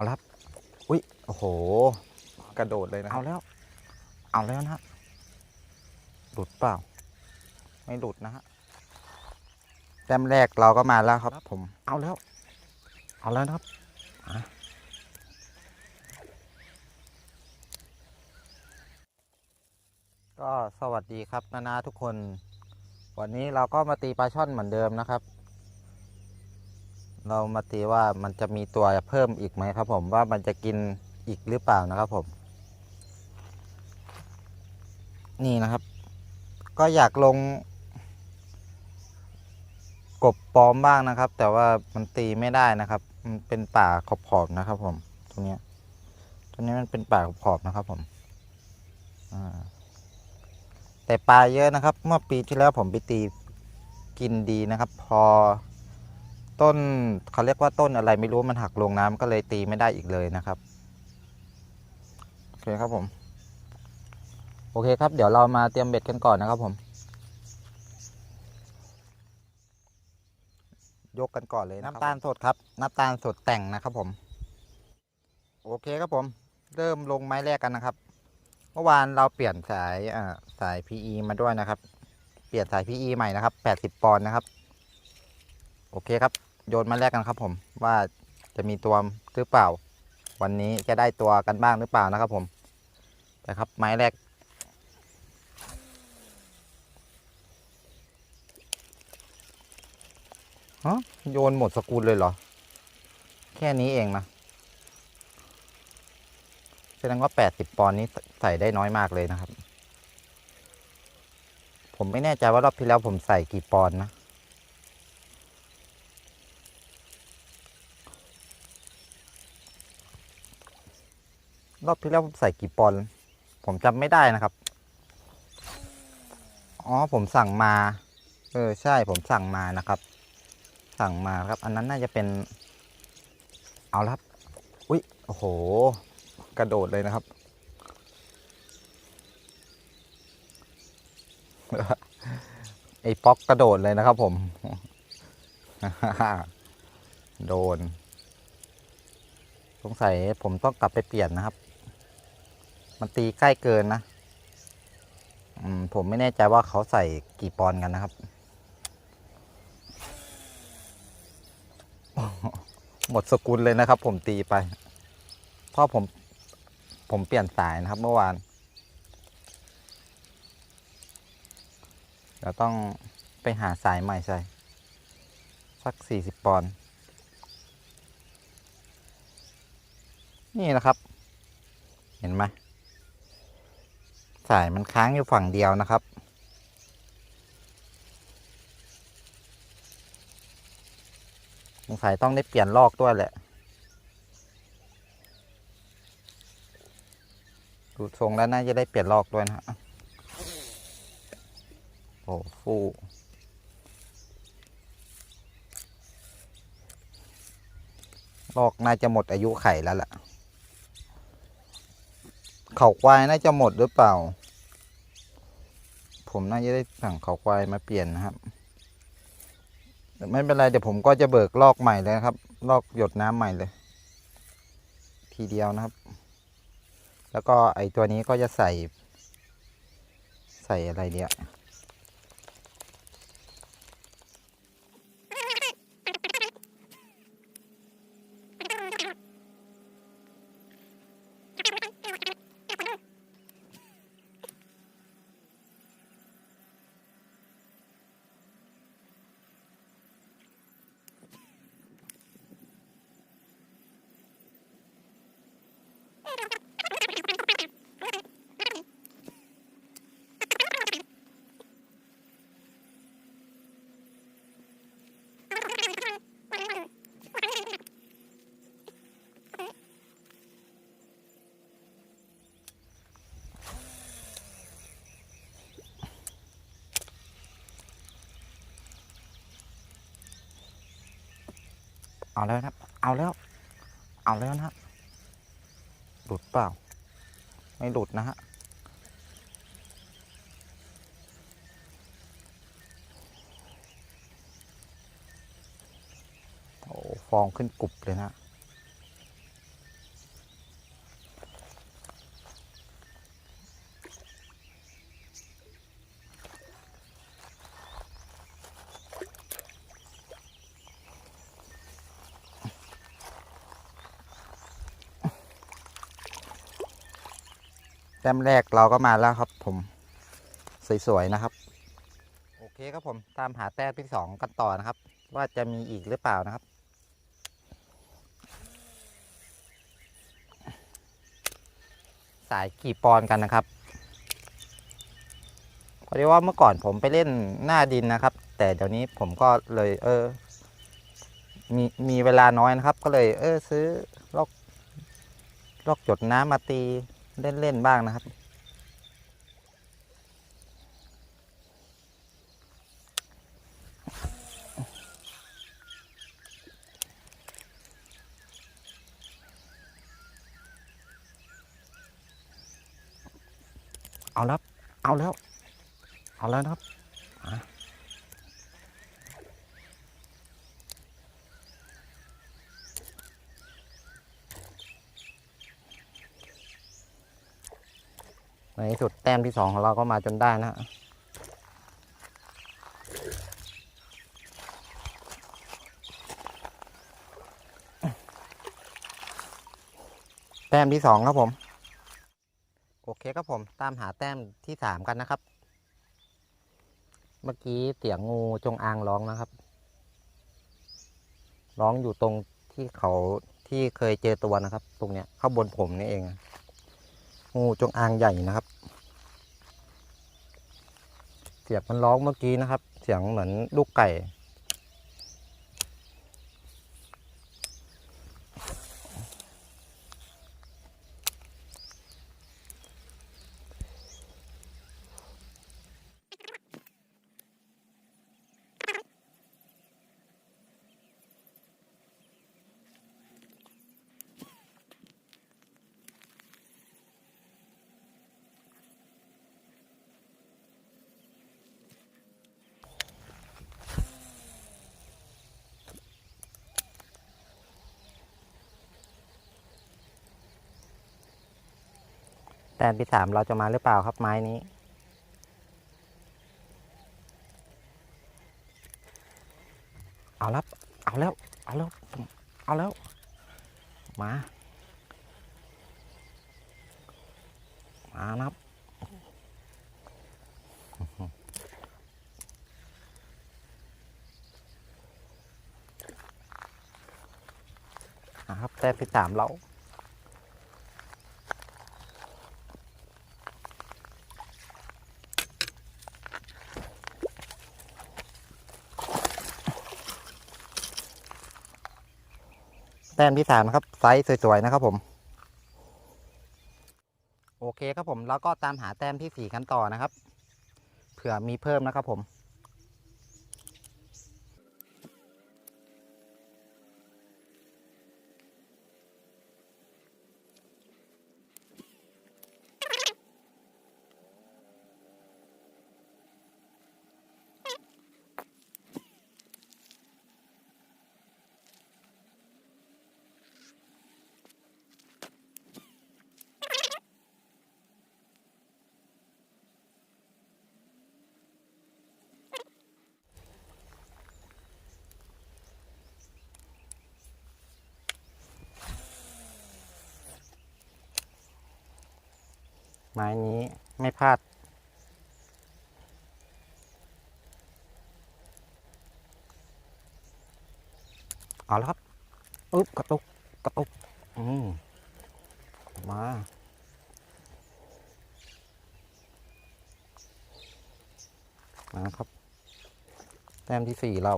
เอาละครับ อุ้ย โอ้โห กระโดดเลยนะเอาแล้ว เอาแล้วนะฮะ หลุดเปล่า ไม่หลุดนะฮะ แต้มแรกเราก็มาแล้วครับ ผม เอาแล้ว เอาแล้วนะครับอะก็สวัสดีครับนานาทุกคน วันนี้เราก็มาตีปลาช่อนเหมือนเดิมนะครับ เรามาตีว่ามันจะมีตัวเพิ่มอีกไหมครับ ผมว่ามันจะกินอีกหรือเปล่านะครับผม นี่นะครับ ก็อยากลง กบปลอมบ้างนะครับ แต่ว่ามันตีไม่ได้นะครับ มันเป็นป่าขอบๆนะครับ ผมตรงนี้ตรงนี้มันเป็นป่าขอบๆนะครับ ผมแต่ปลาเยอะนะครับ เมื่อปีที่แล้วผมไปตีกินดีนะครับ พอ ต้นเขาเรียกว่าต้นอะไรไม่รู้มันหักลงน้ำก็เลยตีไม่ได้อีกเลยนะครับโอเคครับผมโอเคครับ เดี๋ยวเรามาเตรียมเบ็ดกันก่อนนะครับผม ยกกันก่อนเลยน้ำตาลสดครับ น้ำตาลสดแต่งนะครับผม โอเคครับผม เริ่มลงไม้แรกกันนะครับ เมื่อวานเราเปลี่ยนสายอ่าสาย PE มาด้วยนะครับ เปลี่ยนสาย PE ใหม่นะครับ 80 ปอนด์นะครับ โอเคครับ โยนมาแรกกันครับผมว่าจะมีตัวหรือเปล่า วันนี้จะได้ตัวกันบ้างหรือเปล่านะครับผมแต่ครับไม้แรกฮะโยนหมดสกุลเลยเหรอ แค่นี้เองนะแสดงว่า80ปอนด์นี้ใส่ได้น้อยมากเลยนะครับ ผมไม่แน่ใจว่ารอบที่แล้วผมใส่กี่ปอนด์นะ รอบที่แล้วผมใส่กี่ปอนด์ผมจำไม่ได้นะครับ อ๋อผมสั่งมา เออใช่ผมสั่งมานะครับ สั่งมาครับ อันนั้นน่าจะเป็น เอาละครับ อุ้ยโอ้โห กระโดดเลยนะครับ ไอ้ป๊อกกระโดดเลยนะครับ ผม โดนสงสัยผมต้องกลับไปเปลี่ยนนะครับ มันตีใกล้เกินนะมผมไม่แน่ใจว่าเขาใส่กี่ปอนกันนะครับ หมดสกุลเลยนะครับ ผมตีไป เพราะผม ผมเปลี่ยนสายนะครับ เมื่อวานเดี๋ยวต้องไปหาสายใหม่ใส่ สักสี่สิบปอนด์นี่นะครับ เห็นไหม สายมันค้างอยู่ฝั่งเดียวนะครับ สงสัยต้องได้เปลี่ยนลอกด้วยแหละ ดูทรงแล้วน่าจะได้เปลี่ยนลอกด้วยนะฮะโอ้ฟูลอกน่าจะหมดอายุไขแล้วล่ะ เขาควายน่าจะหมดหรือเปล่า ผมน่าจะได้สั่งเขาควายมาเปลี่ยนนะครับ ไม่เป็นไรเดี๋ยวผมก็จะเบิกลอกใหม่เลยครับ ลอกหยดน้ำใหม่เลย ทีเดียวนะครับ แล้วก็ไอตัวนี้ก็จะใส่ ใส่อะไรเดีย เอาแล้วนะครับ เอาแล้ว เอาแล้วนะครับ หลุดเปล่า ไม่หลุดนะฮะ โอ้ฟองขึ้นกรุบเลยนะ แต้มแรกเราก็มาแล้วครับผมสวยๆนะครับ โอเคครับผมตามหาแต้มที่สองกันต่อนะครับ ว่าจะมีอีกหรือเปล่านะครับ สายกี่ปอนกันนะครับพอดีว่าเมื่อก่อนผมไปเล่นหน้าดินนะครับ แต่เดี๋ยวนี้ผมก็เลย เออ มีมีเวลาน้อยนะครับ ก็เลย เออ ซื้อลอกลอกหยดน้ำมาตี เล่น ๆ บ้างนะครับ เอาแล้ว เอาแล้ว เอาแล้วนะครับ ในที่สุดแต้มที่สองของเราก็มาจนได้นะแต้มที่สองครับผม โอเคครับผม ตามหาแต้มที่สามกันนะครับ เมื่อกี้เสียงงูจงอางร้องนะครับ ร้องอยู่ตรงที่เขาที่เคยเจอตัวนะครับ ตรงเนี้ยข้างบนผมนี่เอง งูจงอางใหญ่นะครับ เสียงมันร้องเมื่อกี้นะครับ เสียงเหมือนลูกไก่ แต้มที่สามเราจะมาหรือเปล่าครับไม้นี้ เอาแล้วเอาแล้ว เอาแล้ว เอาแล้ว มา มาครับครับแต้มที่สามเรา แต้มที่สามนะครับไซส์สวยๆนะครับผมโอเคครับผมแล้วก็ตามหาแต้มที่สี่กันต่อนะครับ เผื่อมีเพิ่มนะครับผม ม้นี้ไม่พลาด เอาล้ครับอึ๊บกระตุกกระตุกอืมมามาครับ แต้มที่สี่เรา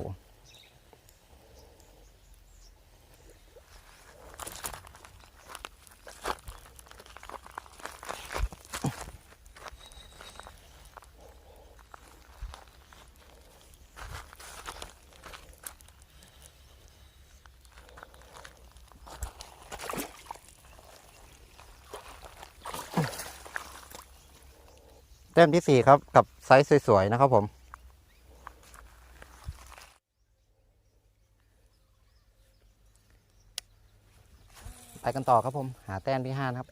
ต้มที่สี่ครับกับไซส์สวยๆนะครับผมไปกันต่อครับผม หาแต้มที่ห้านะครับ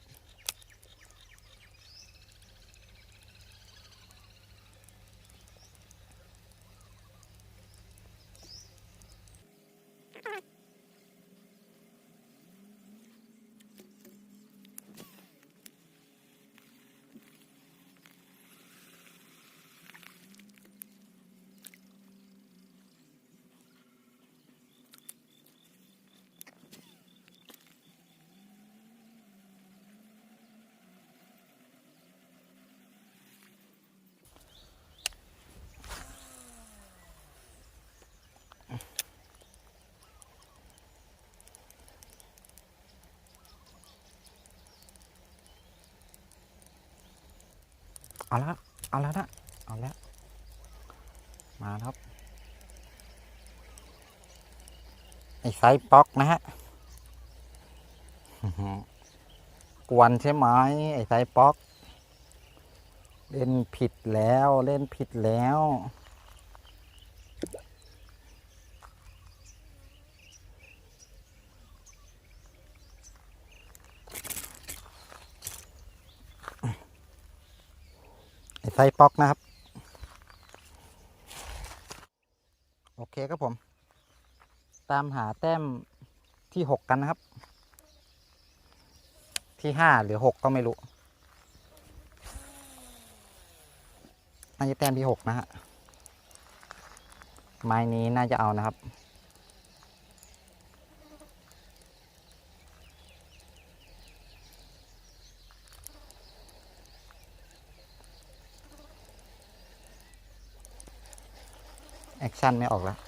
อ เอาแล้วเอาแล้วนะเอาแล้วมาครับไอ้ไซป๊อกนะฮะกวนใช่ไหมไอ้ไซป๊อก เล่นผิดแล้วเล่นผิดแล้ว ซส์ป๊อกนะครับ โอเคครับผม ตามหาแต้มที่หกกันนะครับ ที่ห้าหรือหกก็ไม่รู้น่าจะแต้มที่หกนะฮะไม้นี้น่าจะเอานะครับ ชั่นไม่ออกแล้ว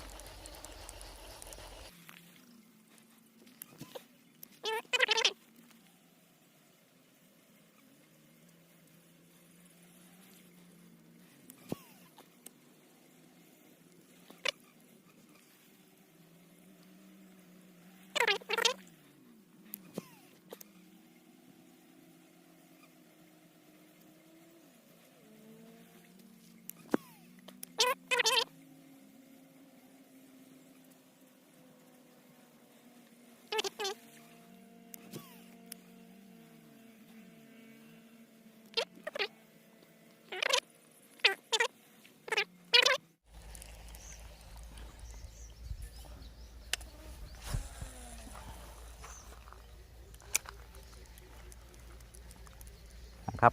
นะครับ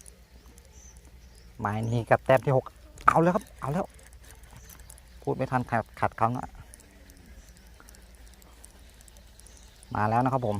ไม้นี้กับแต้มที่หกเอาแล้วครับ เอาแล้ว พูดไม่ทันขัดขัดคำอะมาแล้วนะครับผม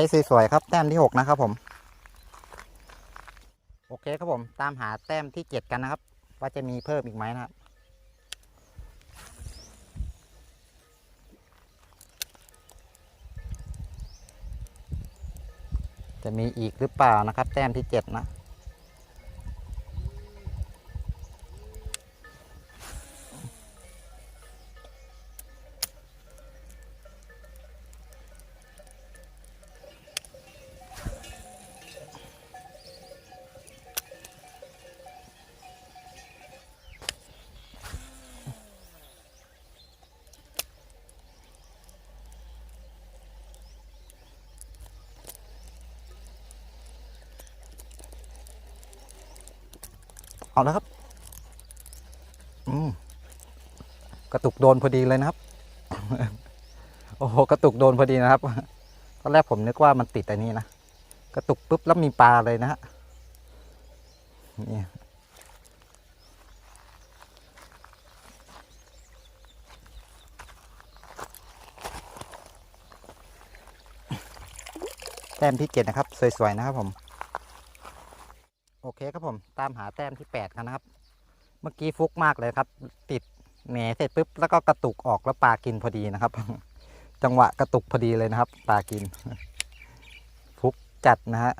ส์สวยๆครับ แต้มที่หกนะครับผม โอเคครับผม ตามหาแต้มที่เจ็ดกันนะครับ ว่าจะมีเพิ่มอีกไหมนะครับจะมีอีกหรือเปล่านะครับ แต้มที่เจ็ดนะ เอาแล้วครับ อืมกระตุกโดนพอดีเลยนะครับ โอ้โหกระตุกโดนพอดีนะครับตอนแรกผมนึกว่ามันติดแต่นี้นะกระตุกปุ๊บแล้วมีปลาเลยนะฮะนี่แต้มที่เจ็ดนะครับ สวยๆนะครับผม โอเคครับผมตามหาแต้มที่แปดกันนะครับ เมื่อกี้ฟุกมากเลยครับ ติดแหนเสร็จปุ๊บแล้วก็กระตุกออกแล้วปลากินพอดีนะครับ จังหวะกระตุกพอดีเลยนะครับปลากิน ฟุกจัดนะฮะ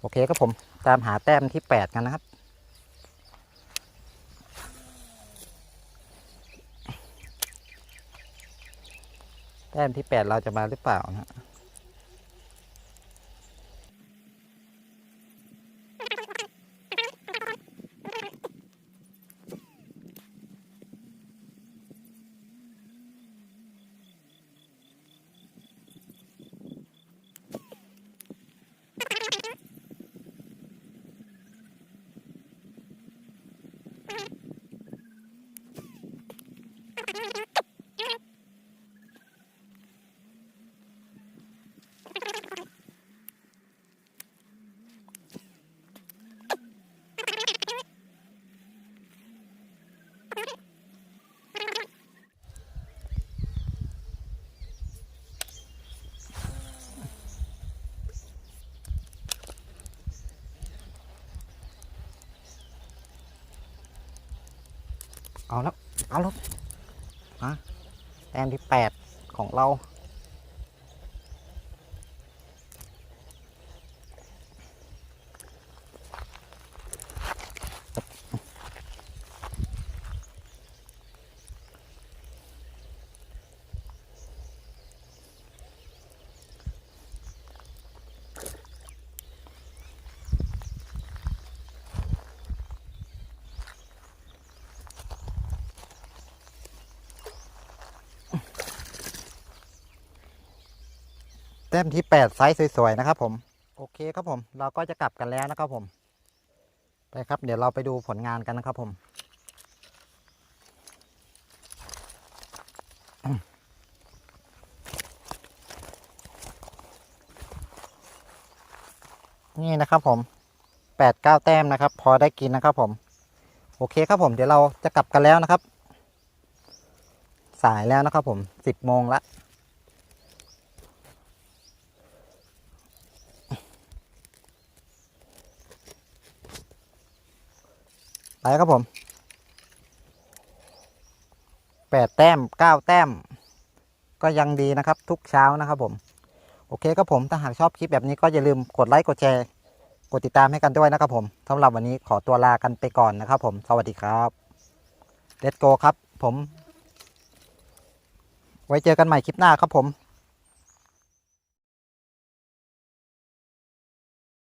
โอเคครับผมตามหาแต้มที่แปดกันนะครับแต้มที่แปดเราจะมาหรือเปล่านะ เอาแล้ว เอาแล้วฮะแต้มที่แปดของเรา แต้มที่แปดไซส์สวยๆนะครับผม โอเคครับผม เราก็จะกลับกันแล้วนะครับผม ไปครับ เดี๋ยวเราไปดูผลงานกันนะครับผม นี่นะครับผมแปดเก้าแต้มนะครับ พอได้กินนะครับผม โอเคครับผม เดี๋ยวเราจะกลับกันแล้วนะครับ สายแล้วนะครับผมสิบโมงละ ไปครับผมแปดแต้มเก้าแต้ม ก็ยังดีนะครับ ทุกเช้านะครับผม โอเคครับผม ถ้าหากชอบคลิปแบบนี้ก็อย่าลืมกดไลค์กดแชร์กดติดตามให้กันด้วยนะครับผมสำหรับวันนี้ขอตัวลากันไปก่อนนะครับผม สวัสดีครับ Let's go ครับผม ไว้เจอกันใหม่คลิปหน้าครับผม